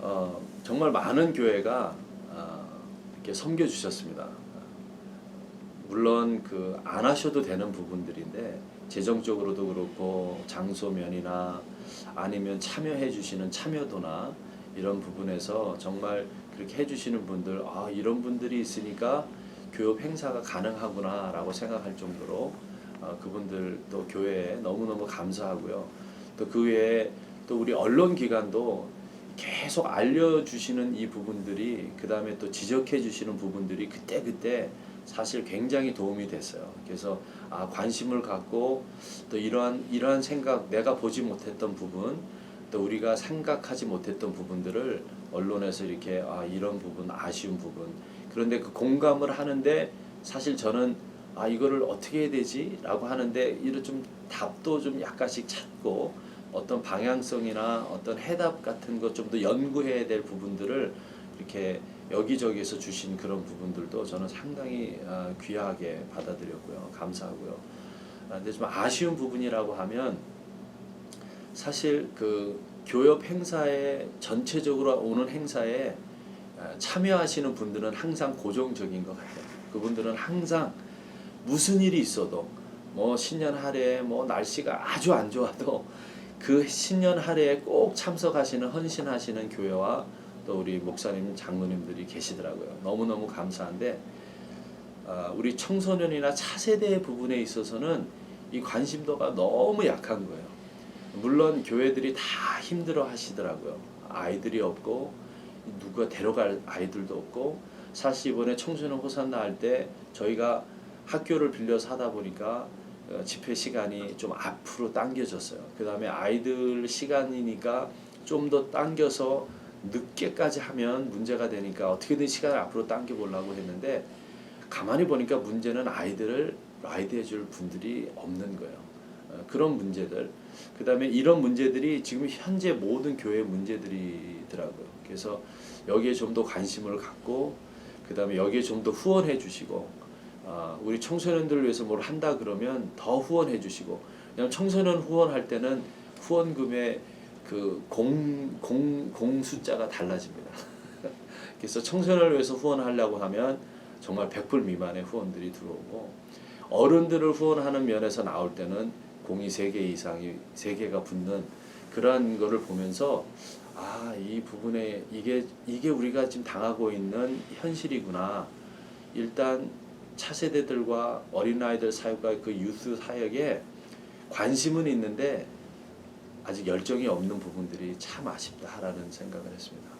어, 정말 많은 교회가 어, 이렇게 섬겨 주셨습니다. 물론 그 안 하셔도 되는 부분들인데 재정적으로도 그렇고 장소면이나 아니면 참여해 주시는 참여도나 이런 부분에서 정말 그렇게 해 주시는 분들 아 이런 분들이 있으니까 교육 행사가 가능하구나라고 생각할 정도로 어, 그분들도 교회에 너무너무 감사하고요. 또 그 외에 또 우리 언론 기관도 계속 알려주시는 이 부분들이 그 다음에 또 지적해 주시는 부분들이 그때 그때 사실 굉장히 도움이 됐어요. 그래서 아 관심을 갖고 또 이러한 이러한 생각 내가 보지 못했던 부분 또 우리가 생각하지 못했던 부분들을 언론에서 이렇게 아 이런 부분 아쉬운 부분 그런데 그 공감을 하는데 사실 저는 아 이거를 어떻게 해야 되지라고 하는데 이런 좀 답도 좀 약간씩 찾고 어떤 방향성이나 어떤 해답 같은 것 좀 더 연구해야 될 부분들을 이렇게 여기저기에서 주신 그런 부분들도 저는 상당히 아, 귀하게 받아들였고요 감사하고요. 아, 근데 좀 아쉬운 부분이라고 하면 사실 그 교협 행사에 전체적으로 오는 행사에 아, 참여하시는 분들은 항상 고정적인 것 같아요. 그분들은 항상 무슨 일이 있어도 뭐 신년 할애 뭐 날씨가 아주 안 좋아도 그 신년 할애에 꼭 참석하시는 헌신하시는 교회와 또 우리 목사님 장로님들이 계시더라고요. 너무너무 감사한데 아, 우리 청소년이나 차세대 부분에 있어서는 이 관심도가 너무 약한 거예요. 물론 교회들이 다 힘들어 하시더라고요. 아이들이 없고 누가 데려갈 아이들도 없고 사실 이번에 청소년 호산나 할 때 저희가 학교를 빌려서 하다 보니까 어, 집회 시간이 좀 앞으로 당겨졌어요. 그 다음에 아이들 시간이니까 좀 더 당겨서 늦게까지 하면 문제가 되니까 어떻게든 시간을 앞으로 당겨 보려고 했는데 가만히 보니까 문제는 아이들을 라이드해 줄 분들이 없는 거예요. 어, 그런 문제들. 그 다음에 이런 문제들이 지금 현재 모든 교회 문제들이더라고요. 그래서 여기에 좀 더 관심을 갖고 그 다음에 여기에 좀 더 후원해 주시고 아, 우리 청소년들을 위해서 뭘 한다 그러면 더 후원해 주시고 그냥 청소년 후원할 때는 후원금의 그 공 공 공 숫자가 달라집니다. 그래서 청소년을 위해서 후원하려고 하면 정말 100불 미만의 후원들이 들어오고 어른들을 후원하는 면에서 나올 때는 공이 3개 이상이 3개가 붙는 그러한 거를 보면서 아, 이 부분에 이게 이게 우리가 지금 당하고 있는 현실이구나. 일단 차세대들과 어린아이들 사역과 그 유스 사역에 관심은 있는데 아직 열정이 없는 부분들이 참 아쉽다라는 생각을 했습니다.